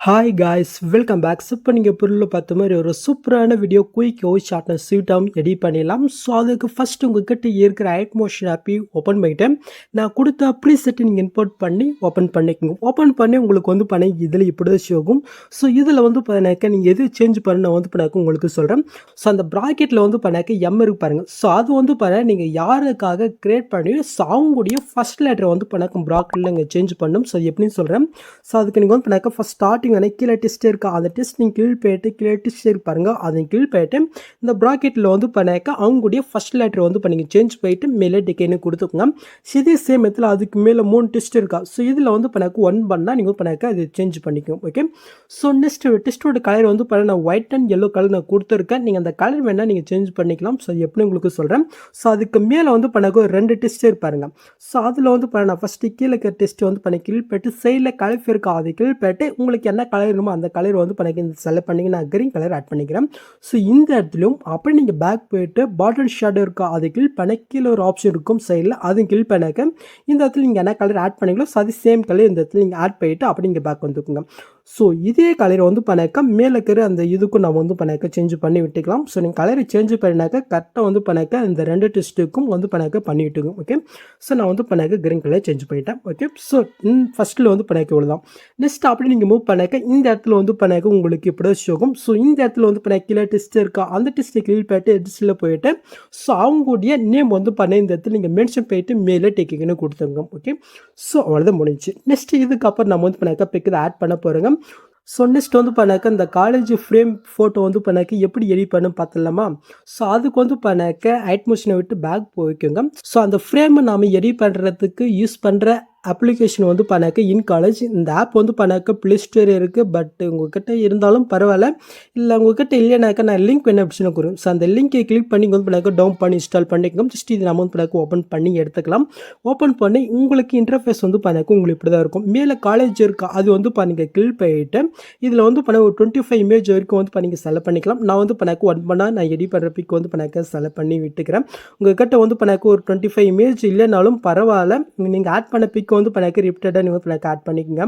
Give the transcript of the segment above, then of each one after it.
Hi guys welcome back இப்போ நீங்கள் பொருளில் பார்த்த மாதிரி ஒரு சூப்பரான வீடியோ குயிக் ஓ ஸ்வீட்டாகவும் எடிட் பண்ணிடலாம். ஸோ அதுக்கு ஃபஸ்ட்டு உங்ககிட்ட இருக்கிற ஐட்மோஷன் ஆப்பி ஓப்பன் பண்ணிட்டேன். நான் கொடுத்த ப்ளீ செட்டு நீங்கள் இம்போர்ட் பண்ணி ஓப்பன் பண்ணிக்கோங்க. ஓப்பன் பண்ணி உங்களுக்கு வந்து பண்ணி இதில் இப்படி தான் ஆகும் ஸோ இதில் வந்து பண்ணாக்க நீங்கள் எது சேஞ்ச் பண்ண வந்து பண்ணாக்க உங்களுக்கு சொல்கிறேன் ஸோ அந்த ப்ராக்கெட்டில் வந்து பண்ணாக்க எம் இருக்கு பாருங்கள் ஸோ அது வந்து பண்ண நீங்கள் யாருக்காக கிரியேட் பண்ணி ஸோ அவங்களுடைய ஃபஸ்ட் லெட்டரை வந்து பண்ணாக்க ப்ராக்கெட்டில் நீங்கள் சேஞ்ச் பண்ணணும் ஸோ எப்படின்னு சொல்கிறேன் ஸோ அதுக்கு நீங்கள் வந்து பண்ணாக்க ஃபஸ்ட் ஸ்டார்டிங் வேணால் கீழே டெஸ்ட் இருக்கா? அந்த டெஸ்ட் நீங்கள் கீழ் போயிட்டு கீழே டெஸ்ட் இருக்கு பாருங்க. அதை கீழ் போயிட்டு இந்த ப்ராக்கெட்டில் வந்து பண்ணாக்க அவங்களுடைய ஃபஸ்ட் லெட்டர் வந்து பண்ணிங்க சேஞ்ச் போயிட்டு மேலே டிக்கைன்னு கொடுத்துக்கோங்க. ஸோ இதே சேம் அதுக்கு மேலே மூணு டெஸ்ட் இருக்கா? ஸோ இதில் வந்து பண்ணாக்க ஒன் பண்ணால் நீங்கள் பண்ணாக்க அது சேஞ்ச் பண்ணிக்கும் ஓகே ஸோ நெக்ஸ்ட் டெஸ்ட்டோட கலர் வந்து பண்ண நான் ஒயிட் அண்ட் எல்லோ கலர் நான் கொடுத்துருக்கேன். நீங்கள் அந்த கலர் வேணால் நீங்கள் சேஞ்ச் பண்ணிக்கலாம். ஸோ எப்படி உங்களுக்கு சொல்கிறேன் ஸோ அதுக்கு மேலே வந்து பண்ணாக்க ஒரு ரெண்டு டெஸ்ட் இருப்பாருங்க ஸோ அதில் வந்து பண்ண நான் ஃபஸ்ட்டு கீழே இருக்கிற டெஸ்ட் வந்து பண்ணி கீழ் போயிட்டு சைடில் கலர் இருக்கா. அது கீழ் போயிட்டு உங்களுக்கு என்ன கலர் வேணுமோ அந்த கலர் வந்து பண்ணி இந்த செலக்ட் பண்ணிங்க நான் க்ரீன் கலர் ஆட் பண்ணிக்கிறேன். ஸோ இந்த இடத்துலையும் அப்படி நீங்கள் பேக் போயிட்டு பாட்டில் ஷேடோ இருக்கா அது கீழ் பண்ண கீழே ஒரு ஆப்ஷன் இருக்கும் சைடில் அதுவும் கீழ் பண்ணாக்க இந்த இடத்துல நீங்கள் என்ன கலர் ஆட் பண்ணிங்களோ ஸோ அது சேம் கலர் இந்த இடத்துல நீங்கள் ஆட் பண்ணிவிட்டு அப்படி நீங்கள் பேக் வந்துக்குங்க. ஸோ இதே கலரை வந்து பண்ணாக்க மேலே இருக்கிற அந்த இதுக்கும் நம்ம வந்து பண்ணாக்க சேஞ்ச் பண்ணி விட்டுக்கலாம். ஸோ நீங்கள் கலரை சேஞ்ச் பண்ணினாக்க கரெக்டாக வந்து பண்ணாக்க இந்த ரெண்டு டெஸ்ட்டுக்கும் வந்து பண்ணாக்க பண்ணி விட்டுக்கும் ஓகே ஸோ நான் வந்து பண்ணாக்க கிரீன் கலர் சேஞ்ச் பண்ணிட்டேன் ஓகே ஸோ ஃபஸ்ட்டில் வந்து பண்ணாக்க இவ்வளோ தான் நெக்ஸ்ட் அப்படி நீங்கள் மூவ் பண்ணாக்க இந்த இடத்துல வந்து பண்ணாக்க உங்களுக்கு இப்படி ஷோகும். ஸோ இந்த இடத்துல வந்து பண்ண கீழே டெஸ்ட் இருக்கா? அந்த டெஸ்ட்டை கிளிக் போயிட்டு டெஸ்ட்டில் போயிட்டு ஸோ அவங்களுடைய நேம் வந்து பண்ண இந்த இடத்துல நீங்கள் மென்ஷன் போயிட்டு மேலே டேக்கிங்னு கொடுத்துருங்க ஓகே ஸோ அவ்வளோதான் முடிஞ்சு நெக்ஸ்ட் இதுக்கப்புறம் நம்ம வந்து பண்ணாக்க பிக்கு ஆட் பண்ண போகிறோங்க ஸோ நெக்ஸ்ட் வந்து பண்ணாக்க இந்த காலேஜ் ஃப்ரேம் ஃபோட்டோ வந்து பண்ணாக்க எப்படி எடிட் பண்ணு பார்த்துலாமா ஸோ அதுக்கு வந்து பண்ணாக்க ஐட்மோஷனை விட்டு பேக் போய்க்குங்க. ஸோ அந்த ஃப்ரேமை நாம் எடிட் பண்ணுறதுக்கு யூஸ் பண்ணுற அப்ளிகேஷன் வந்து பண்ணாக்க இன் காலேஜ் இந்த ஆப் வந்து பண்ணாக்க ப்ளே ஸ்டோர் இருக்குது பட் உங்ககிட்ட இருந்தாலும் பரவாயில்ல. இல்லை உங்ககிட்ட இல்லைனாக்கா நான் லிங்க் என்ன ஆப்ஷனை கொடுக்கும் ஸோ அந்த லிங்கை கிளிக் பண்ணி வந்து பண்ணாக்க டவுன் பண்ணி இன்ஸ்டால் பண்ணிக்கோங்க. ஜஸ்ட் இது நம்ம வந்து பண்ணாக்க ஓப்பன் பண்ணி எடுத்துக்கலாம். ஓப்பன் பண்ணி உங்களுக்கு இன்டர்ஃபேஸ் வந்து பண்ணாக்க உங்களுக்கு இப்படி தான் இருக்கும். மேலே காலேஜ் இருக்கா அது வந்து பண்ணிங்க. கிளிக் பண்ணிவிட்டு இதில் வந்து பண்ண ஒரு டுவெண்ட்டி ஃபைவ் இமேஜ் வரைக்கும் வந்து பண்ணிங்க. செலக்ட் பண்ணிக்கலாம். நான் வந்து பண்ணாக்க ஒன் பண்ணால் நான் எடி பண்ணுற பிக் வந்து பண்ணாக்க செலக்ட் பண்ணி விட்டுக்கிறேன். உங்ககிட்ட வந்து பண்ணாக்க ஒரு டுவெண்ட்டி ஃபைவ் இமேஜ் இல்லைனாலும் பரவாயில்ல. நீங்கள் ஆட் பண்ண பிக் வந்து பண்ணாக்க ரிப்டடாக நீங்கள் பண்ணாக்க ஆட் பண்ணிக்கோங்க.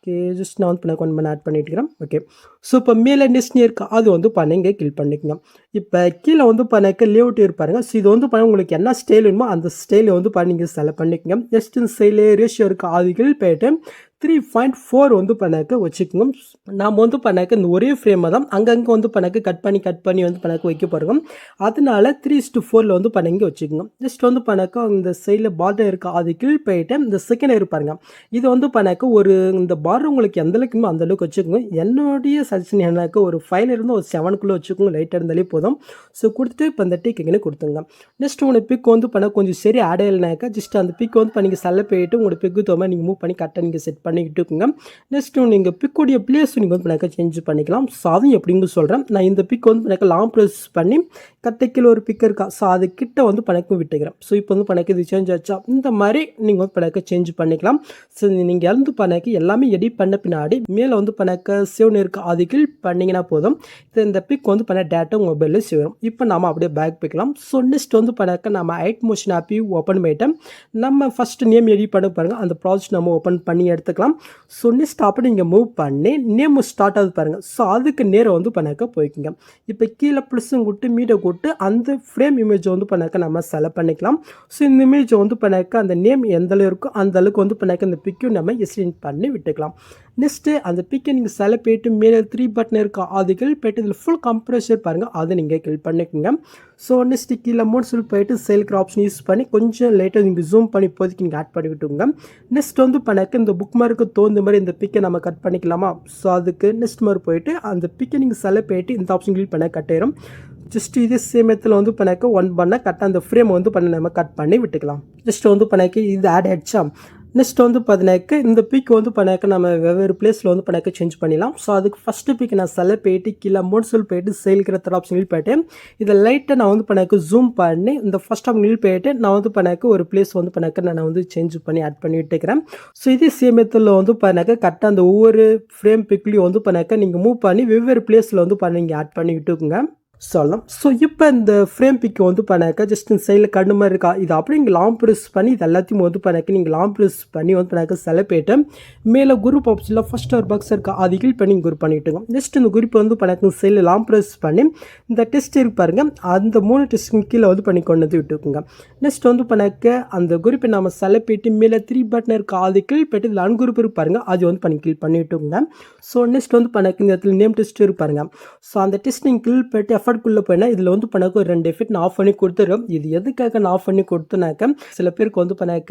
ஓகே ஜஸ்ட் நான் வந்து பண்ணாக்க ஒன் பண்ண ஆட் பண்ணிட்டுக்கிறேன். ஓகே ஸோ இப்போ மேலே நெஸ்ட் இருக்கா அது வந்து பண்ணிங்க கில் பண்ணிக்கோங்க. இப்போ கீழே வந்து பண்ணாக்க லேவுட் இருப்பாருங்க ஸோ இது வந்து பண்ண உங்களுக்கு என்ன ஸ்டைல் வேணுமோ அந்த ஸ்டைலை வந்து பண்ணிங்க செலக்ட் பண்ணிக்கோங்க. ஜஸ்ட் இந்த ஸ்டைலே ரேஷியோ இருக்கா அது கீழ் போயிட்டு த்ரீ பாயிண்ட் ஃபோர் வந்து பண்ணாக்க வச்சுக்கோங்க. நாம் வந்து பண்ணாக்க இந்த ஒரே ஃப்ரேமை தான் அங்கங்கே வந்து பண்ணாக்க கட் பண்ணி கட் பண்ணி வந்து பண்ணாக்க வைக்க போகிறோம் அதனால த்ரீ டு ஃபோரில் வந்து பண்ணாங்க வச்சுக்கோங்க. ஜஸ்ட் வந்து பண்ணாக்க இந்த சைடில் பார்டர் இருக்கா அது கீழ் போயிட்டு இந்த செகண்ட் இருப்பாருங்க இது வந்து பண்ணாக்க ஒரு இந்த பார்டர் உங்களுக்கு எந்த அளவுக்குமோ அந்த அளவுக்கு வச்சுக்கோங்க. என்னுடைய சஜஷன் என்னன்னாக்க ஒரு ஃபைவ்ல இருந்து ஒரு செவனுக்குள்ளே வச்சுக்கோங்க. லைட்டாக இருந்தாலே போதும். ஸோ கொடுத்துட்டு இப்போ இந்த டீக்கிங்கன்னு கொடுத்துங்க நெக்ஸ்ட் உங்களுக்கு பிக் வந்து பண்ண கொஞ்சம் சரி ஆடையில்னாக்கா ஜஸ்ட் அந்த பிக் வந்து பண்ணிங்க செல்ல போயிட்டு உங்களுக்கு பிக்கு தோமா நீங்கள் மூவ் பண்ணி கரெக்டாக நீங்கள் செட் பண்ணிக்கிட்டு இருக்குங்க. நெக்ஸ்ட்டு நீங்கள் பிக்கோடைய பிளேஸ் நீங்கள் வந்து பண்ணாக்க சேஞ்ச் பண்ணிக்கலாம். ஸோ அதுவும் எப்படின்னு சொல்கிறேன் நான் இந்த பிக் வந்து பண்ணாக்க லாங் ப்ரெஸ் பண்ணி கட்டைக்கில் ஒரு பிக் இருக்கா ஸோ அது கிட்ட வந்து பணக்கம் விட்டுக்கிறேன். ஸோ இப்போ வந்து பணக்கு இது சேஞ்ச் ஆச்சா? இந்த மாதிரி நீங்கள் வந்து பணக்க சேஞ்ச் பண்ணிக்கலாம். ஸோ நீங்கள் இழந்து பணக்கு எல்லாமே எடிட் பண்ண பின்னாடி மேலே வந்து பணக்க சேவ்னு இருக்குது அது கீழ் பண்ணிங்கன்னா போதும். இது இந்த பிக் வந்து பண்ண டேட்டா உங்கள் மொபைலில் சேரும். இப்போ நம்ம அப்படியே பேக் பிக்கலாம் ஸோ நெக்ஸ்ட் வந்து பணக்க நம்ம ஐட் மோஷன் ஆப்பையும் ஓப்பன் பண்ணிட்டோம் நம்ம ஃபஸ்ட்டு நேம் எடிட் பண்ண பாருங்கள் அந்த ப்ராஜெக்ட் நம்ம ஓப்பன் பண்ணி எடுத்துக்கலாம் ஸோ சொன்னி ஸ்டாப்பை நீங்கள் மூவ் பண்ணி நேம் ஸ்டார்ட் ஆகுது பாருங்கள் ஸோ அதுக்கு நேரம் வந்து பண்ணாக்க போய்க்குங்க. இப்போ கீழே ப்ளஸும் கூட்டு மீடை கூட்டு அந்த ஃப்ரேம் இமேஜை வந்து பண்ணாக்க நம்ம செலக்ட் பண்ணிக்கலாம். ஸோ இந்த இமேஜை வந்து பண்ணாக்க அந்த நேம் எந்த அளவு இருக்கோ அந்த அளவுக்கு வந்து பண்ணாக்க அந்த பிக்கும் நம்ம எஸ்டின் பண்ணி விட்டுக்கலாம். நெக்ஸ்ட்டு அந்த பிக்கை நீங்கள் செல போயிட்டு மேலே த்ரீ பட்டன் இருக்கா அது கில் போயிட்டு இதில் ஃபுல் கம்ப்ரெஷர் பாருங்கள் அதை நீங்கள் கிளிக் பண்ணிக்கோங்க. ஸோ நெக்ஸ்ட்டு கீழே மூணு சொல்லி போயிட்டு சேல்கிற ஆப்ஷன் யூஸ் பண்ணி கொஞ்சம் லேட்டாக நீங்கள் ஜூம் பண்ணி இப்போதைக்கு நீங்கள் ஆட் பண்ணி நெக்ஸ்ட் வந்து பண்ணாக்க இந்த புக் மார்க்கு தோந்த மாதிரி இந்த பிக்கை நம்ம கட் பண்ணிக்கலாமா? ஸோ அதுக்கு நெக்ஸ்ட் மாதிரி போயிட்டு அந்த பிக்கை நீங்கள் செலக்ட் போயிட்டு இந்த ஆப்ஷன் கிளிக் பண்ண கட்டிடும் ஜஸ்ட் இதே சேமியத்தில் வந்து பண்ணாக்க ஒன் பண்ண கரெக்டாக அந்த ஃப்ரேம் வந்து பண்ண நம்ம கட் பண்ணி விட்டுக்கலாம். ஜஸ்ட் வந்து பண்ணாக்க இது ஆட் ஆகிடுச்சா நெக்ஸ்ட் வந்து பார்த்தினாக்க இந்த பிக் வந்து பண்ணாக்க நம்ம வெவ்வேறு பிளேஸில் வந்து பண்ணாக்க சேஞ்ச் பண்ணிடலாம். ஸோ அதுக்கு ஃபஸ்ட்டு பிக் நான் செல போயிட்டு கீழே மோட்ஸில் போயிட்டு சேல்கிற தர ஆப்ஷன் போயிட்டு இதை லைட்டாக நான் வந்து பண்ணாக்க ஜூம் பண்ணி இந்த ஃபஸ்ட் ஆப்ஷன் போயிட்டு நான் வந்து பண்ணாக்க ஒரு பிளேஸ் வந்து பண்ணாக்க நான் வந்து சேஞ்ச் பண்ணி ஆட் பண்ணி விட்டுக்கிறேன். ஸோ இதே சேமியத்தில் வந்து பண்ணாக்க கரெக்டாக அந்த ஒவ்வொரு ஃப்ரேம் பிக்லேயும் வந்து பண்ணாக்க நீங்கள் மூவ் பண்ணி வெவ்வேறு பிளேஸில் வந்து பண்ணி நீங்கள் ஆட் பண்ணி விட்டுக்குங்க. சொல்லலாம் ஸோ இப்போ இந்த ஃப்ரேம் பிக் வந்து பண்ணாக்க ஜஸ்ட் இந்த சைடில் கண்ணு மாதிரி இருக்கா? இது அப்படியே நீங்கள் லாங் ப்ரெஸ் பண்ணி இது எல்லாத்தையும் வந்து பண்ணாக்க நீங்கள் லாங் ப்ரெஸ் பண்ணி வந்து பண்ணாக்க போய்ட்டு மேலே குரூப் ஆப்ஷனில் ஃபஸ்ட் ஒரு பாக்ஸ் இருக்கா. அது கீழ் பண்ணி குரூப் பண்ணிவிட்டுங்க ஜஸ்ட் இந்த குரூப் வந்து பண்ணாக்க சைடில் லாங் ப்ரெஸ் பண்ணி இந்த டெஸ்ட் இருக்கு அந்த மூணு டெஸ்ட்டுக்கு கீழே வந்து பண்ணி கொண்டு வந்து விட்டுக்குங்க. நெக்ஸ்ட் வந்து பண்ணாக்க அந்த குரூப்பை நம்ம செலப்பேட்டு மேலே த்ரீ பட்டன் இருக்கா. அது கீழ் போயிட்டு இதில் அன்குரூப் இருக்கு பாருங்க. அது வந்து பண்ணி கீழ் பண்ணி விட்டுக்குங்க ஸோ நெக்ஸ்ட் வந்து பண்ணாக்க இந்த இடத்துல நேம் டெஸ்ட் இருப்பாருங்க ஸோ அந்த டெஸ்ட் நீங்கள் கீழ் போயிட்டு எஃபர்ட்குள்ளே போனால் இதில் வந்து பண்ணாக்க ஒரு ரெண்டு எஃபெக்ட் நான் ஆஃப் பண்ணி கொடுத்துரும் இது எதுக்காக நான் ஆஃப் பண்ணி கொடுத்தனாக்க சில பேருக்கு வந்து பண்ணாக்க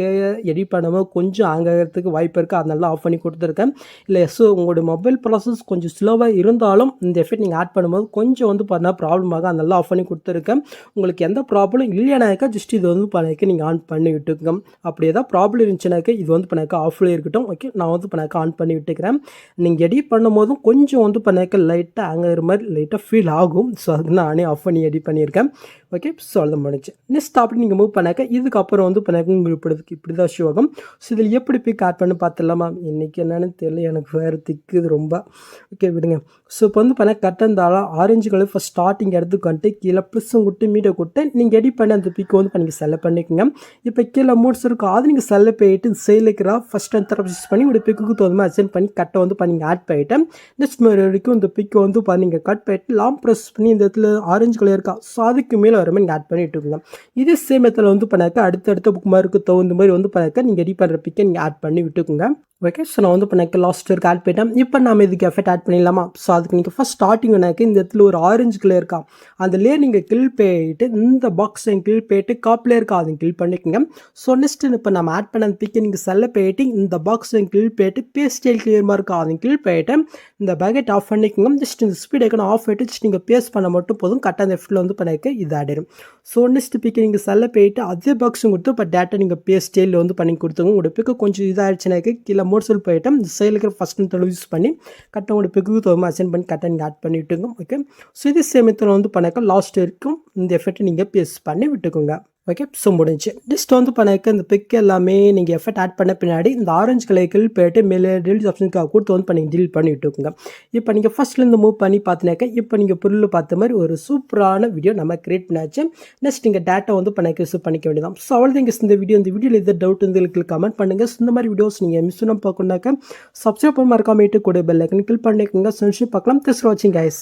எடிட் பண்ணாமல் கொஞ்சம் ஆகிறதுக்கு வாய்ப்பு இருக்குது அதனால ஆஃப் பண்ணி கொடுத்துருக்கேன். இல்லை ஸோ உங்களோட மொபைல் ப்ராசஸ் கொஞ்சம் ஸ்லோவாக இருந்தாலும் இந்த எஃபெக்ட் நீங்கள் ஆட் பண்ணும்போது கொஞ்சம் வந்து பார்த்தா ப்ராப்ளம் ஆகும். அதனால ஆஃப் பண்ணி கொடுத்துருக்கேன். உங்களுக்கு எந்த ப்ராப்ளம் இல்லைனாக்கா ஜஸ்ட் இது வந்து பண்ணாக்க நீங்கள் ஆன் பண்ணி விட்டுக்கோங்க. அப்படி ஏதாவது ப்ராப்ளம் இருந்துச்சுனாக்கா இது வந்து பண்ணாக்க ஆஃப்லேயே இருக்கட்டும். ஓகே நான் வந்து பண்ணாக்க ஆன் பண்ணி விட்டுக்கிறேன். நீங்கள் எடிட் பண்ணும்போதும் கொஞ்சம் வந்து பண்ணாக்க லைட்டாக ஆங்கிற மாதிரி லைட்டாக ஃபீல் ஆகும். ஸோ அதுக்கு நானே ஆஃப் பண்ணி எடிட் பண்ணியிருக்கேன். ஓகே ஸோ அவ்வளோ முடிஞ்சு. நெக்ஸ்ட் அப்படி நீங்கள் மூவ் பண்ணாக்க இதுக்கப்புறம் வந்து பண்ணாக்க உங்களுக்கு இப்படி இப்படி தான் ஷோ ஆகும் ஸோ இதில் எப்படி பிக் ஆட் பண்ணி பார்த்துடலாமா? இன்றைக்கி என்னென்னு தெரியல எனக்கு வேறு திக்குது ரொம்ப. ஓகே விடுங்க. ஸோ இப்போ வந்து பண்ண கரெக்டாக இருந்தாலும் ஆரஞ்சு கலர் ஃபஸ்ட் ஸ்டார்டிங் எடுத்துக்கு வந்துட்டு கீழே ப்ளஸ்ஸும் விட்டு மீட்டை கொட்டு நீங்கள் எடிட் பண்ணி அந்த பிக்கை வந்து பண்ணி செலக்ட் பண்ணிக்கோங்க. இப்போ கீழே மூட்ஸ் இருக்கும் அது நீங்கள் செல்ல போயிட்டு செயல் ஃபஸ்ட் அண்ட் தர பண்ணி ஒரு பிக்குக்கு தகுந்த மாதிரி அசென்ட் பண்ணி கட்டை வந்து பண்ணி ஆட் பண்ணிவிட்டேன் நெக்ஸ்ட் மாதிரி வரைக்கும் இந்த பிக்கை வந்து நீங்கள் கட் பண்ணிட்டு லாம் ப்ரெஸ் பண்ணி இந்த இடத்துல ஆரஞ்சு கலர் இருக்கா? ஸோ அதுக்கு மேலே வர மாதிரி நீங்கள் ஆட் பண்ணிட்டு இருக்கோங்க இதே சேம் மெத்தில் வந்து பண்ணாக்க அடுத்தடுத்த புக் மார்க்கு தகுந்த மாதிரி வந்து பண்ணாக்க நீங்கள் ரெடி பண்ணுற பிக்கை நீங்கள் ஆட் பண்ணி விட்டுக்குங்க. ஓகே ஸோ நான் வந்து பண்ணாக்க லாஸ்ட் இருக்கு ஆட் பண்ணிட்டேன். இப்போ நம்ம இதுக்கு எஃபெக்ட் ஆட் பண்ணிடலாமா? ஸோ அதுக்கு நீங்கள் ஃபஸ்ட் ஸ்டார்டிங் எனக்கு இந்த இடத்துல ஒரு ஆரஞ்சு கலர் இருக்கா? லேயர் நீங்கள் கில் போயிட்டு இந்த பாக்ஸை கில் போயிட்டு காப்பில் இருக்கா? அதை கில் பண்ணிக்கோங்க. ஸோ நெக்ஸ்ட் இப்போ நம்ம ஆட் பண்ண அந்த பிக்கை நீங்கள் செல்ல போயிட்டு இந்த பாக்ஸை கில் போயிட்டு பேஸ்ட் ஸ்டைல் கிளியர் இருக்கா அதை கில் போயிட்டு இந்த பேக்கெட் ஆஃப் பண்ணிக்கோங்க. ஜஸ்ட் இந்த ஸ்பீட் ஆஃப் ஆகிட்டு ஜஸ்ட் நீங்கள் பேஸ்ட் பண்ண மட்டும் மட்டும் போதும் கரெக்டாக அந்த வந்து பண்ணிக்க இது ஆடிடும் ஸோ நெக்ஸ்ட் பிக்கை நீங்கள் செல்ல போயிட்டு அதே பாக்ஸும் கொடுத்து இப்போ டேட்டா நீங்கள் பேஸ்ட் வந்து பண்ணி கொடுத்துங்க உங்களோட பிக்கு கொஞ்சம் இதாகிடுச்சுனாக்க கீழே மோட்சல் போயிட்டு இந்த சைடில் இருக்கிற ஃபஸ்ட் மெத்தட் யூஸ் பண்ணி கரெக்டாக உங்களோட பிக்கு தகுந்த அசைன் பண்ணி கரெக்டாக நீங்கள் ஆட் பண்ணி விட்டுங்க ஓகே ஸோ இதே சேம் வந்து பண்ணாக்க லாஸ்ட் வரைக்கும் இந்த எஃபெக்ட்டை நீங்கள் பேஸ் பண்ணி விட்டுக்கோங்க. ஓகே ஸோ முடிஞ்சு. ஜஸ்ட் வந்து பண்ணாக்க இந்த பிக் எல்லாமே நீங்கள் எஃபெக்ட் ஆட் பண்ண பின்னாடி இந்த ஆரஞ்சு கலர்கள் போயிட்டு மேலே டெலிட் ஆப்ஷனுக்காக கொடுத்து வந்து பண்ணி டீல் பண்ணி விட்டுக்கோங்க இப்போ நீங்கள் ஃபஸ்ட்லேருந்து மூவ் பண்ணி பார்த்தினாக்க இப்போ நீங்கள் பொருள் பார்த்த மாதிரி ஒரு சூப்பரான வீடியோ நம்ம கிரியேட் பண்ணாச்சு. நெக்ஸ்ட் நீங்கள் டேட்டா வந்து பண்ண யூஸ் பண்ணிக்க வேண்டியதான் ஸோ அவ்வளோ நீங்கள் இந்த வீடியோ இந்த வீடியோவில் எதாவது டவுட் இருந்ததுக்கு கமெண்ட் பண்ணுங்கள் இந்த மாதிரி வீடியோஸ் நீங்கள் மிஸ் பண்ண பார்க்கணுனாக்க சப்ஸ்கிரைப் பண்ண மறக்காமட்டு கூட பெல் ஐக்கன் கிளிக் பண்ணிக்கோங்க. சென்ஷன் பார்க்கலாம். திஸ் வாட்சிங் கைஸ்